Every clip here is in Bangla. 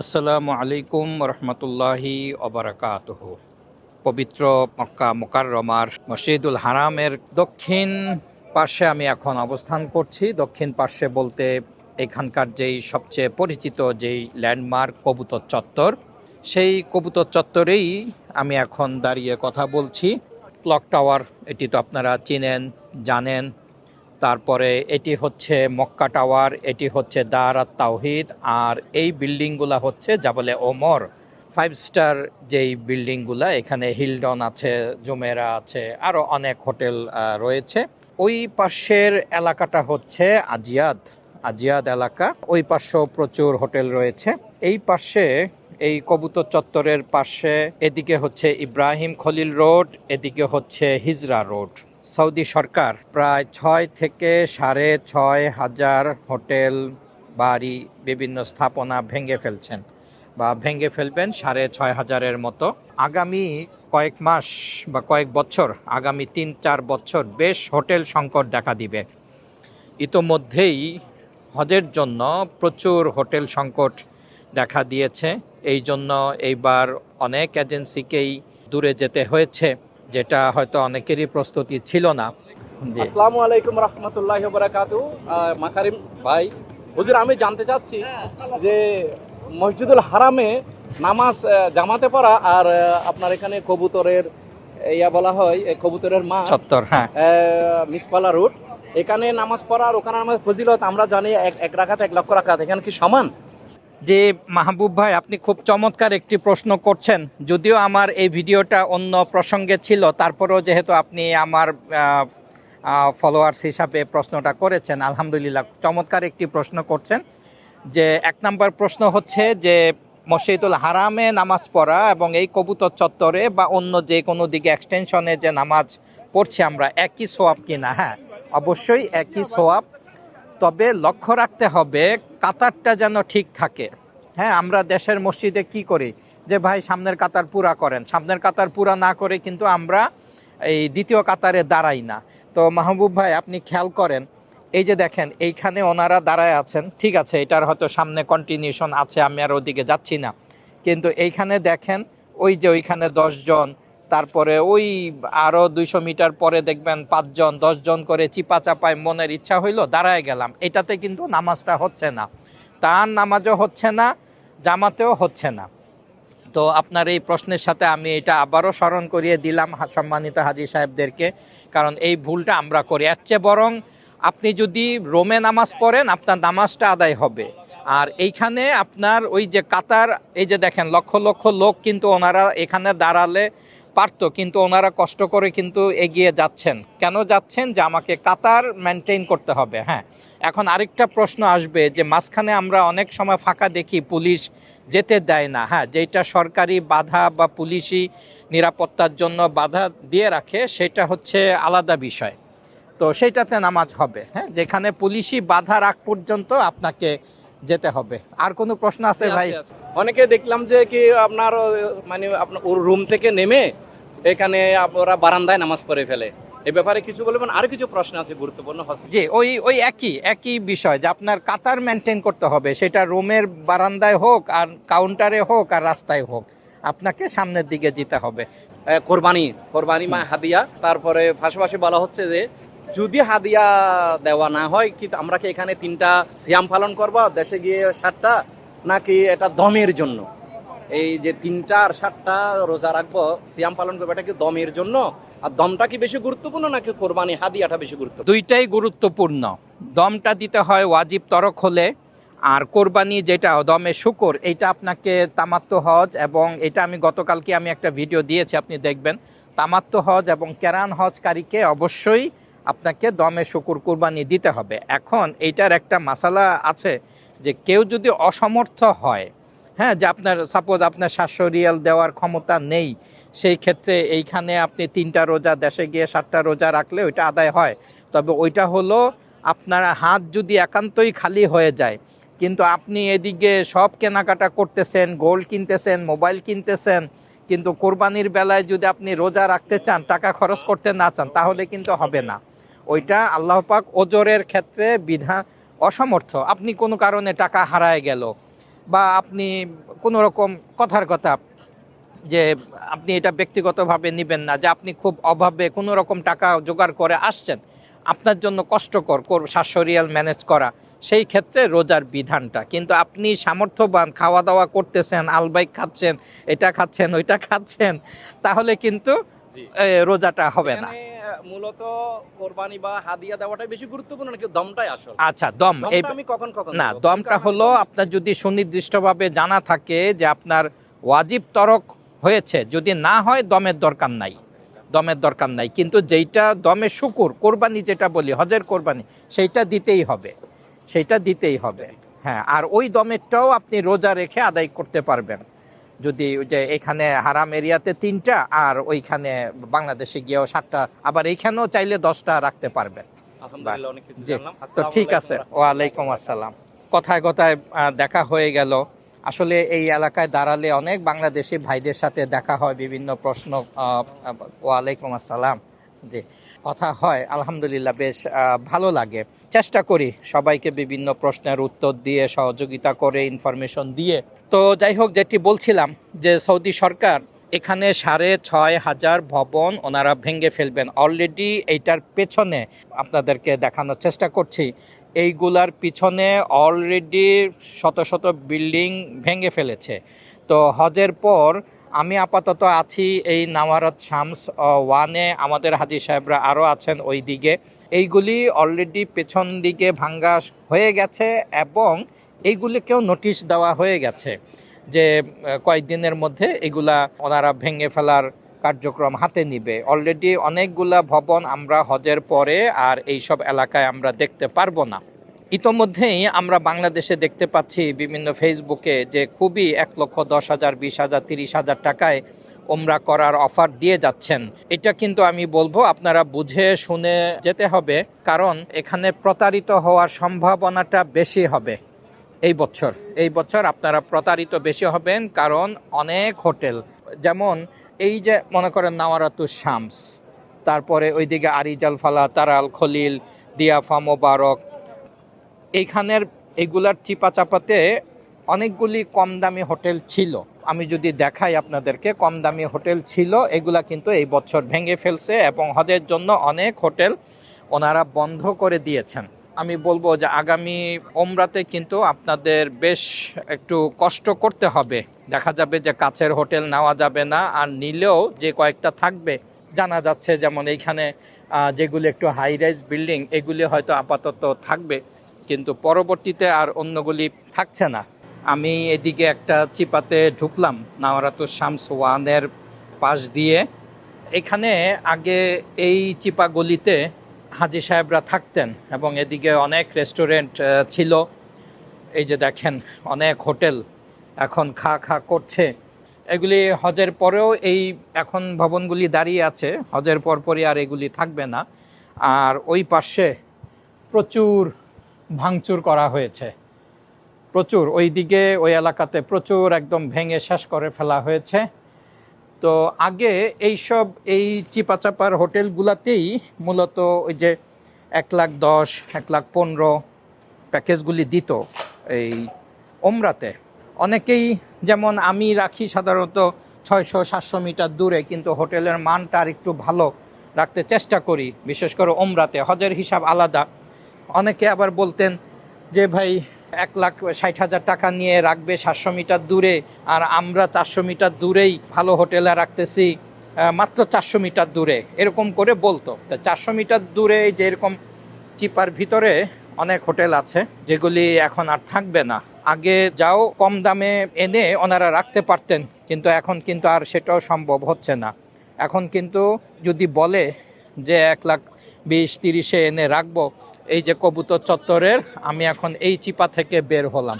আসসালামু আলাইকুম রহমতুল্লাহি অবরাকাত পবিত্র মক্কা মোকাররমার মসজিদুল হারামের দক্ষিণ পাশে আমি এখন অবস্থান করছি। দক্ষিণ পাশে বলতে এখানকার যেই সবচেয়ে পরিচিত যেই ল্যান্ডমার্ক কবুতর চত্বর, সেই কবুতর চত্বরেই আমি এখন দাঁড়িয়ে কথা বলছি। ক্লক টাওয়ার, এটি তো আপনারা চিনেন, জানেন তারপরে এটি হচ্ছে মক্কা টাওয়ার, এটি হচ্ছে দার দারাত তাওহিদ, আর এই বিল্ডিংগুলা হচ্ছে জাবলে ওমর। ফাইভ স্টার যেই বিল্ডিংগুলা, এখানে হিলডন আছে, জুমেরা আছে আরও অনেক হোটেল রয়েছে। ওই পাশের এলাকাটা হচ্ছে আজিয়াদ আজিয়াদ এলাকা। ওই পাশেও প্রচুর হোটেল রয়েছে। এই পাশে, এই কবুতর চত্বরের পাশে, এদিকে হচ্ছে ইব্রাহিম খলিল রোড, এদিকে হচ্ছে হিজরা রোড। সৌদি সরকার প্রায় ছয় থেকে সাড়ে ছয় হাজার হোটেল, বাড়ি, বিভিন্ন স্থাপনা ভেঙে ফেলছেন বা ভেঙে ফেলবেন সাড়ে ছয় হাজারের মতো। আগামী কয়েক মাস বা কয়েক বছর, আগামী তিন চার বছর বেশ হোটেল সংকট দেখা দিবে। ইতোমধ্যেই হজের জন্য প্রচুর হোটেল সংকট দেখা দিয়েছে। এই জন্য এইবার অনেক এজেন্সিকেই দূরে যেতে হয়েছে। যেটা হয়তো অনেকেরই প্রস্তুতি ছিল না। আসসালামু আলাইকুম রহমতুল্লাহ বারাকাতু। মাকারিম ভাই হুজুর আমি জানতে চাচ্ছি যে মসজিদুল হারামে নামাজ জামাতে পড়া আর আপনার এখানে কবুতরের ইয়া বলা হয় কবুতরের মা চত্বর হ্যাঁ। মিসপালা রোড এখানে নামাজ পড়া আর ওখানে নামাজ ফজিলত আমরা জানি এক এক রাখাত এক লক্ষ রাখাত। এখানে কি সমান? যে মাহবুব ভাই, আপনি খুব চমৎকার একটি প্রশ্ন করছেন। যদিও আমার এই ভিডিওটা অন্য প্রসঙ্গে ছিল, তারপরেও যেহেতু আপনি আমার ফলোয়ার্স হিসাবে প্রশ্নটা করেছেন, আলহামদুলিল্লাহ চমৎকার একটি প্রশ্ন করছেন। যে এক নম্বর প্রশ্ন হচ্ছে যে, মসজিদুল হারামে নামাজ পড়া এবং এই কবুতর চত্বরে বা অন্য যে কোনো দিকে এক্সটেনশনে যে নামাজ পড়ছি আমরা, একই সোয়াব কিনা? হ্যাঁ অবশ্যই একই সোয়াব তবে লক্ষ্য রাখতে হবে, কাতারটা যেন ঠিক থাকে। হ্যাঁ আমরা দেশের মসজিদে কি করি? যে ভাই, সামনের কাতার পুরা করেন। সামনের কাতার পুরা না করে কিন্তু আমরা এই দ্বিতীয় কাতারে দাঁড়াই না। তো মাহবুব ভাই, আপনি খেয়াল করেন, এই যে দেখেন, এইখানে ওনারা দাঁড়ায় আছেন। ঠিক আছে, এটার হয়তো সামনে কন্টিনিউশন আছে, আমি আর ওদিকে যাচ্ছি না। কিন্তু এইখানে দেখেন, ওই যে ওইখানে জন তারপরে ওই আরও দুইশো মিটার পরে দেখবেন পাঁচজন, দশজন করে চিপা চাপায় মনের ইচ্ছা হইল, দাঁড়ায় গেলাম। এটাতে কিন্তু নামাজটা হচ্ছে না। তার নামাজও হচ্ছে না জামাতেও হচ্ছে না। তো আপনার এই প্রশ্নের সাথে আমি এটা আবারও স্মরণ করিয়ে দিলাম সম্মানিত হাজি সাহেবদেরকে, কারণ এই ভুলটা আমরা করি। এর চেয়ে বরং আপনি যদি রোমে নামাজ পড়েন, আপনার নামাজটা আদায় হবে। আর এইখানে আপনার ওই যে কাতার, এই যে দেখেন, লক্ষ লক্ষ লোক কিন্তু ওনারা এখানে দাঁড়ালে পারতো, কিন্তু ওনারা কষ্ট করে কিন্তু এগিয়ে যাচ্ছেন। কেন যাচ্ছেন? যে আমাকে কাতার মেনটেন করতে হবে হ্যাঁ। এখন আরেকটা প্রশ্ন আসবে যে মাঝখানে আমরা অনেক সময় ফাঁকা দেখি, পুলিশ যেতে দেয় না হ্যাঁ। যেটা সরকারি বাধা বা পুলিশি নিরাপত্তার জন্য বাধা দিয়ে রাখে, সেটা হচ্ছে আলাদা বিষয়। তো সেইটাতে নামাজ হবে হ্যাঁ। যেখানে পুলিশি বাধা রাখ পর্যন্ত আপনাকে যেতে হবে। আর কোনো প্রশ্ন আছে ভাই। অনেকে দেখলাম যে কি আপনার মানে আপনার ওর রুম থেকে নেমে এখানে আপ- ওরা বারান্দায় নামাজ পড়ে ফেলে। এই ব্যাপারে কিছু বলবেন? আর কিছু প্রশ্ন আছে গুরুত্বপূর্ণ জি ওই ওই একই একই বিষয় যে আপনার কাতার মেনটেন করতে হবে। সেটা রুমের বারান্দায় হোক আর কাউন্টারে হোক আর রাস্তায় হোক আপনাকে সামনের দিকে যেতে হবে। কোরবানি কোরবানি মা হাদিয়া। তারপরে পাশাপাশি বলা হচ্ছে যে যদি হাদিয়া দেওয়া না হয়, কি আমরা কি এখানে তিনটা সিয়াম পালন করব? দেশে গিয়ে সাতটা, নাকি এটা দমের জন্য? এই যে তিনটা আর সাতটা রোজা রাখব, সিয়াম পালন করব, এটা কি দমের জন্য? আর দমটা কি বেশি গুরুত্বপূর্ণ, নাকি কোরবানি হাদিয়াটা বেশি গুরুত্বপূর্ণ? দুইটাই গুরুত্বপূর্ণ। দমটা দিতে হয় ওয়াজিব তরক হলে, আর কোরবানি যেটা, দমে শুকর, এইটা আপনাকে তামাত্ম হজ এবং এটা আমি গতকালকে আমি একটা ভিডিও দিয়েছি, আপনি দেখবেন। তামাত্ম হজ এবং কেরান হজকারীকে অবশ্যই আপনাকে দমে শুকুর কুরবানি দিতে হবে। এখন এইটার একটা মাসালা আছে যে কেউ যদি অসমর্থ হয় হ্যাঁ যে আপনার সাপোজ আপনার সাতশো রিয়াল দেওয়ার ক্ষমতা নেই, সেই ক্ষেত্রে এইখানে আপনি তিনটা রোজা, দেশে গিয়ে সাতটা রোজা রাখলে ওইটা আদায় হয়। তবে ওইটা হলো আপনার হাত যদি একান্তই খালি হয়ে যায়, কিন্তু আপনি এদিকে সব কেনাকাটা করতেছেন, গোল্ড কিনতেছেন, মোবাইল কিনতেছেন, কিন্তু কোরবানির বেলায় যদি আপনি রোজা রাখতে চান, টাকা খরচ করতে না চান, তাহলে কিন্তু হবে না। ওইটা আল্লাহ পাক ওজরের ক্ষেত্রে বিধা অসমর্থ। আপনি কোনো কারণে টাকা হারায় গেল বা আপনি কোনো রকম কথার কথা যে আপনি এটা ব্যক্তিগতভাবে নেবেন না যে আপনি খুব অভাবে কোনো রকম টাকা জোগাড় করে আসছেন আপনার জন্য কষ্টকর কর- সাতশো ম্যানেজ করা সেই ক্ষেত্রে রোজার বিধানটা। কিন্তু আপনি সামর্থ্যবান খাওয়া দাওয়া করতেছেন আলবাইক খাচ্ছেন এটা খাচ্ছেন ওইটা খাচ্ছেন তাহলে কিন্তু রোজাটা হবে না। মূলত কোরবানি বা হাদিয়া দেওয়াটাই বেশি গুরুত্বপূর্ণ নাকি দমটাই আসল? আচ্ছা দম আমি কখন কখন না দমটা হলো আপনার যদি সুনির্দিষ্টভাবে জানা থাকে যে আপনার ওয়াজিব তরক হয়েছে যদি না হয় দমের দরকার নাই। দমের দরকার নাই। কিন্তু যেইটা দমে শুকুর কোরবানি যেটা বলি হজের কোরবানি সেইটা দিতেই হবে। সেইটা দিতেই হবে। হ্যাঁ আর ওই দমেরটাও আপনি রোজা রেখে আদায় করতে পারবেন। যদি যে এখানে হারাম এরিয়াতে তিনটা আর ওইখানে বাংলাদেশে গিয়েও সাতটা আবার এইখানেও চাইলে দশটা রাখতে পারবেন তো ঠিক আছে ওয়ালাইকুম আসসালাম। কথায় কথায় দেখা হয়ে গেল। আসলে এই এলাকায় দাঁড়ালে অনেক বাংলাদেশি ভাইদের সাথে দেখা হয় বিভিন্ন প্রশ্ন ওয়ালাইকুম আসসালাম। জি কথা হয় আলহামদুলিল্লাহ বেশ ভালো লাগে। চেষ্টা করি সবাইকে বিভিন্ন প্রশ্নের উত্তর দিয়ে সহযোগিতা করে ইনফরমেশন দিয়ে তো যাই হোক, যেটি বলছিলাম যে সৌদি সরকার এখানে সাড়ে ছয় হাজার ভবন ওনারা ভেঙে ফেলবেন। অলরেডি এইটার পেছনে আপনাদেরকে দেখানোর চেষ্টা করছি। এইগুলার পিছনে অলরেডি শত শত বিল্ডিং ভেঙে ফেলেছে। তো হজের পর আমি আপাতত আছি এই নাওয়ারাত শামস ওয়ানে। আমাদের হাজি সাহেবরা আরও আছেন ওই দিকে এইগুলি অলরেডি পেছন দিকে ভাঙ্গা হয়ে গেছে এবং এইগুলিকেও নোটিশ দেওয়া হয়ে গেছে যে কয়েকদিনের মধ্যে এগুলা ওনারা ভেঙে ফেলার কার্যক্রম হাতে নিবে। অলরেডি অনেকগুলা ভবন আমরা হজের পরে আর এইসব এলাকায় আমরা দেখতে পারব না। ইতোমধ্যেই আমরা বাংলাদেশে দেখতে পাচ্ছি বিভিন্ন ফেসবুকে যে খুবই এক লক্ষ দশ হাজার, বিশ হাজার, তিরিশ হাজার টাকায় ওমরা করার অফার দিয়ে যাচ্ছেন। এটা কিন্তু আমি বলব, আপনারা বুঝে শুনে যেতে হবে, কারণ এখানে প্রতারিত হওয়ার সম্ভাবনাটা বেশি হবে। এই বছর। এই বছর আপনারা প্রতারিত বেশি হবেন কারণ অনেক হোটেল। যেমন এই যে মনে করেন নাওয়ারাতুস শামস, তারপরে ওইদিকে আরিজাল ফালা তারাল খলিল, দিয়াফা মোবারক, এইখানের এগুলার চিপা চাপাতে অনেকগুলি কম দামি হোটেল ছিল। আমি যদি দেখাই আপনাদেরকে কম দামি হোটেল ছিল, এগুলা কিন্তু এই বছর ভেঙে ফেলছে এবং হজের জন্য অনেক হোটেল ওনারা বন্ধ করে দিয়েছেন। আমি বলব যে আগামী ওমরাতে কিন্তু আপনাদের বেশ একটু কষ্ট করতে হবে। দেখা যাবে যে কাছের হোটেল নেওয়া যাবে না, আর নিলেও যে কয়েকটা থাকবে, জানা যাচ্ছে যেমন এইখানে যেগুলি একটু হাই রাইজ বিল্ডিং এগুলি হয়তো আপাতত থাকবে, কিন্তু পরবর্তীতে আর অন্যগুলি থাকছে না। আমি এদিকে একটা চিপাতে ঢুকলাম নাওয়ারাতুর শামস ওয়ানের পাশ দিয়ে। এখানে আগে এই চিপা গলিতে হাজি সাহেবরা থাকতেন এবং এদিকে অনেক রেস্টুরেন্ট ছিল। এই যে দেখেন, অনেক হোটেল এখন খা খা করছে। এগুলি হজের পরেও এই এখন ভবনগুলি দাঁড়িয়ে আছে। হজের পরপরই আর এগুলি থাকবে না। আর ওই পাশে প্রচুর ভাঙচুর করা হয়েছে। প্রচুর ওই দিকে ওই এলাকাতে প্রচুর একদম ভেঙে শেষ করে ফেলা হয়েছে। তো আগে এইসব, এই চিপাচাপার হোটেলগুলাতেই মূলত ওই যে এক লাখ দশ, এক লাখ পনেরো প্যাকেজগুলি দিত এই ওমরাতে। অনেকেই যেমন আমি রাখি সাধারণত ছয়শো, সাতশো মিটার দূরে, কিন্তু হোটেলের মানটা আর একটু ভালো রাখতে চেষ্টা করি, বিশেষ করে ওমরাতে। হজের হিসাব আলাদা। অনেকে আবার বলতেন যে, ভাই এক লাখ ষাট হাজার টাকা নিয়ে রাখবে সাতশো মিটার দূরে, আর আমরা চারশো মিটার দূরেই ভালো হোটেলে রাখতেছি মাত্র চারশো মিটার দূরে, এরকম করে বলতো। তা চারশো মিটার দূরে যে এরকম চিপার ভিতরে অনেক হোটেল আছে, যেগুলি এখন আর থাকবে না। আগে যাও কম দামে এনে ওনারা রাখতে পারতেন, কিন্তু এখন কিন্তু আর সেটাও সম্ভব হচ্ছে না। এখন কিন্তু যদি বলে যে এক লাখ বিশ তিরিশে এনে রাখব এই যে কবুতর চত্বরের, আমি এখন এই চিপা থেকে বের হলাম।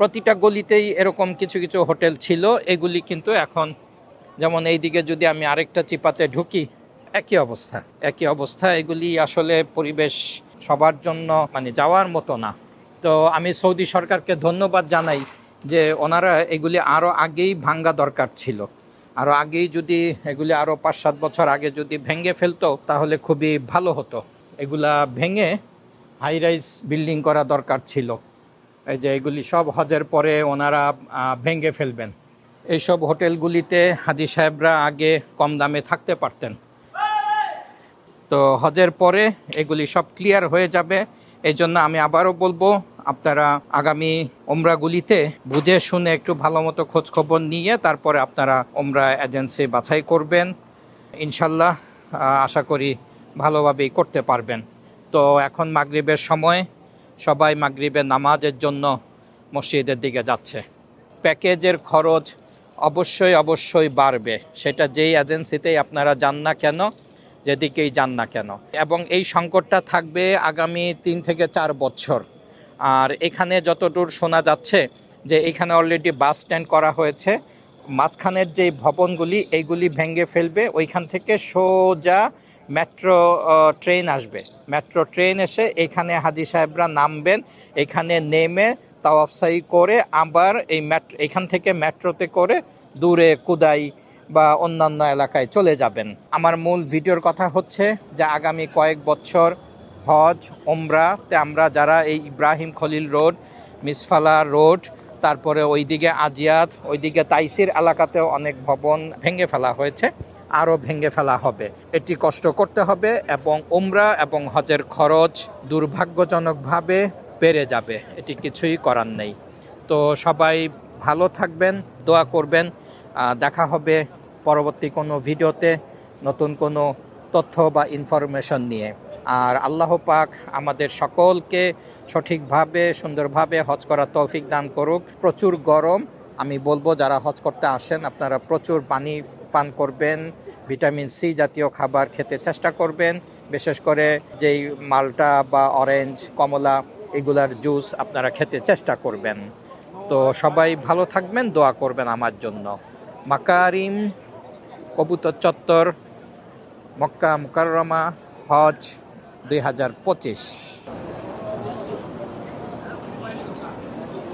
প্রতিটা গলিতেই এরকম কিছু কিছু হোটেল ছিল, এগুলি কিন্তু এখন যেমন এই দিকে যদি আমি আরেকটা চিপাতে ঢুকি, একই অবস্থা। একই অবস্থা, এগুলি আসলে পরিবেশ সবার জন্য মানে যাওয়ার মতো না। তো আমি সৌদি সরকারকে ধন্যবাদ জানাই যে ওনারা এগুলি আরও আগেই ভাঙ্গা দরকার ছিল। আরও আগেই যদি এগুলি আরও পাঁচ সাত বছর আগে যদি ভেঙে ফেলতো, তাহলে খুবই ভালো হতো। এগুলা ভেঙে হাই রাইজ বিল্ডিং করা দরকার ছিল। এই যে এগুলি সব হজের পরে ওনারা ভেঙে ফেলবেন। এইসব হোটেলগুলিতে হাজি সাহেবরা আগে কম দামে থাকতে পারতেন। তো হজের পরে এগুলি সব ক্লিয়ার হয়ে যাবে। এই জন্য আমি আবারও বলব, আপনারা আগামী ওমরাগুলিতে বুঝে শুনে একটু ভালো মতো খোঁজখবর নিয়ে তারপরে আপনারা ওমরা এজেন্সি বাছাই করবেন। ইনশাল্লাহ আশা করি ভালোভাবেই করতে পারবেন। তো এখন মাগরিবের সময়। সবাই মাগরিবের নামাজের জন্য মসজিদের দিকে যাচ্ছে। প্যাকেজের খরচ অবশ্যই অবশ্যই বাড়বে। সেটা যেই এজেন্সিতেই আপনারা যান না কেন, যেদিকেই যান না কেন। এবং এই সংকটটা থাকবে আগামী তিন থেকে চার বছর। আর এখানে যতদূর শোনা যাচ্ছে যে এখানে অলরেডি বাস স্ট্যান্ড করা হয়েছে, মাঝখানের যে ভবনগুলি, এইগুলি ভেঙে ফেলবে, ওইখান থেকে সোজা মেট্রো ট্রেন আসবে। মেট্রো ট্রেন এসে এখানে হাজি সাহেবরা নামবেন, এখানে নেমে তাওয়াফসাই করে আবার এই মেট্রো এখান থেকে মেট্রোতে করে দূরে কুদাই বা অন্যান্য এলাকায় চলে যাবেন। আমার মূল ভিডিওর কথা হচ্ছে যে আগামী কয়েক বছর হজ ওমরাতে আমরা যারা এই Ibrahim Khalil road, Misfala road, তারপরে ওইদিকে আজিয়াত ওইদিকে তাইসির এলাকাতেও অনেক ভবন ভেঙে ফেলা হয়েছে। আরও ভেঙে ফেলা হবে। এটি কষ্ট করতে হবে এবং ওমরা এবং হজের খরচ দুর্ভাগ্যজনকভাবে বেড়ে যাবে। এটি কিছুই করার নেই। তো সবাই ভালো থাকবেন, দোয়া করবেন। দেখা হবে পরবর্তী কোনো ভিডিওতে নতুন কোনো তথ্য বা ইনফরমেশন নিয়ে। আর আল্লাহ পাক আমাদের সকলকে সঠিকভাবে, সুন্দরভাবে হজ করার তৌফিক দান করুক। প্রচুর গরম আমি বলব, যারা হজ করতে আসেন, আপনারা প্রচুর পানি পান করবেন, ভিটামিন সি জাতীয় খাবার খেতে চেষ্টা করবেন, বিশেষ করে যেই মালটা বা অরেঞ্জ, কমলা এগুলার জুস আপনারা খেতে চেষ্টা করবেন। তো সবাই ভালো থাকবেন, দোয়া করবেন আমার জন্য। মাকারিম, কবুতর চত্বর, মক্কা মুকাররমা, হজ দুই হাজার পঁচিশ।